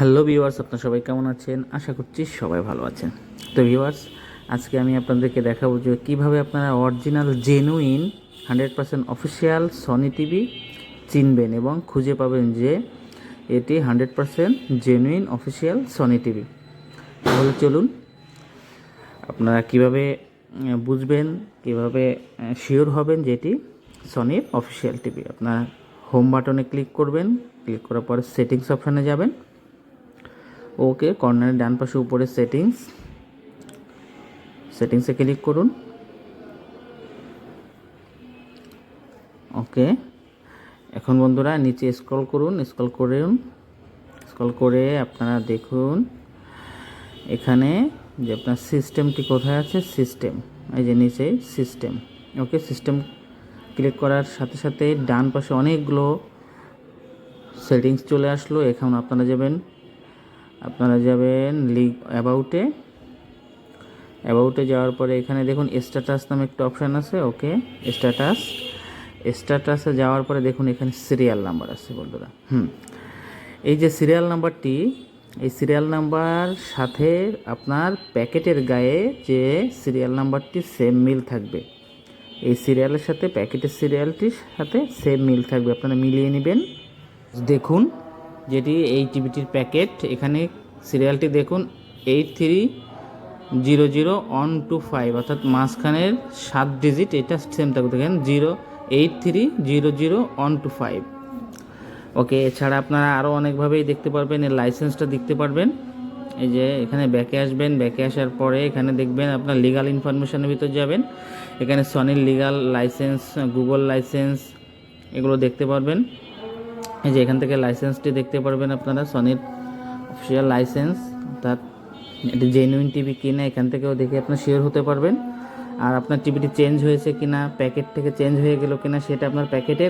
Hello viewers, আপনার সবাই কেমন আছেন? আশা করছি সবাই ভালো আছেন। তো ভিউয়ার্স, আজকে আমি আপনাদেরকে দেখাবো যে কীভাবে আপনারা original genuine hundred percent official Sony TV চিনবেন এবং খুঁজে পাবেন যে এটি hundred percent genuine official Sony TV তাহলে চলুন, আপনারা কীভাবে বুঝবেন, কীভাবে শিওর হবেন যে এটি সনির অফিসিয়াল টিভি আপনার হোম বাটনে ক্লিক করবেন ক্লিক করার পরে সেটিংস অপশানে যাবেন। ওকে কর্নারের ডান পাশে উপরে সেটিংস। সেটিংসে ক্লিক করুন। ওকে। এখন বন্ধুরা নিচে স্ক্রল করুন স্ক্রল করুন স্ক্রল করে আপনারা দেখুন এখানে যে আপনার সিস্টেমটি কোথায় আছে? সিস্টেম। এই যে নিচে সিস্টেম। ওকে, সিস্টেম ক্লিক করার সাথে সাথে ডান পাশে অনেকগুলো সেটিংস চলে আসলো। এখন আপনারা যাবেন আপনারা যাবেন লিগ অ্যাবাউটে অ্যাবাউটে যাওয়ার পরে এখানে দেখুন স্ট্যাটাস নামে একটা অপশান আছে ওকে স্ট্যাটাস স্ট্যাটাসে যাওয়ার পরে দেখুন এখানে সিরিয়াল নাম্বার আছে বন্ধুরা, হুম। এই যে সিরিয়াল নাম্বারটি এই সিরিয়াল নাম্বার সাথে আপনার প্যাকেটের গায়ে যে সিরিয়াল নাম্বারটি সেম মিল থাকবে। এই সিরিয়ালের সাথে, প্যাকেটের সিরিয়ালটির সাথে সেম মিল থাকবে, আপনারা মিলিয়ে নেবেন। দেখুন যেটি এই টিভিটির প্যাকেট। এখানে সিরিয়ালটি দেখুন eight three zero zero one two five অর্থাৎ মাঝখানের সাত ডিজিট এটা সেম থাকবে। দেখেন zero eight three zero zero one two five okay এছাড়া আপনারা আরও অনেকভাবেই দেখতে পারবেন, এর লাইসেন্সটা দেখতে পারবেন। এই যে, এখানে ব্যাকে আসবেন, ব্যাকে আসার পরে এখানে দেখবেন আপনার লিগাল ইনফরমেশনের ভিতর যাবেন। এখানে সনির লিগাল লাইসেন্স গুগল লাইসেন্স এগুলো দেখতে পারবেন। এই যে এখান থেকে লাইসেন্সটি দেখতে পারবেন আপনারা সনির অফিসিয়াল লাইসেন্স অর্থাৎ এটি জেনুইন টিভি কিনা এখান থেকেও দেখে আপনার শেয়ার হতে পারবেন। আর আপনার টিভিটি চেঞ্জ হয়েছে কিনা প্যাকেট থেকে চেঞ্জ হয়ে গেল কিনা, সেটা আপনার প্যাকেটে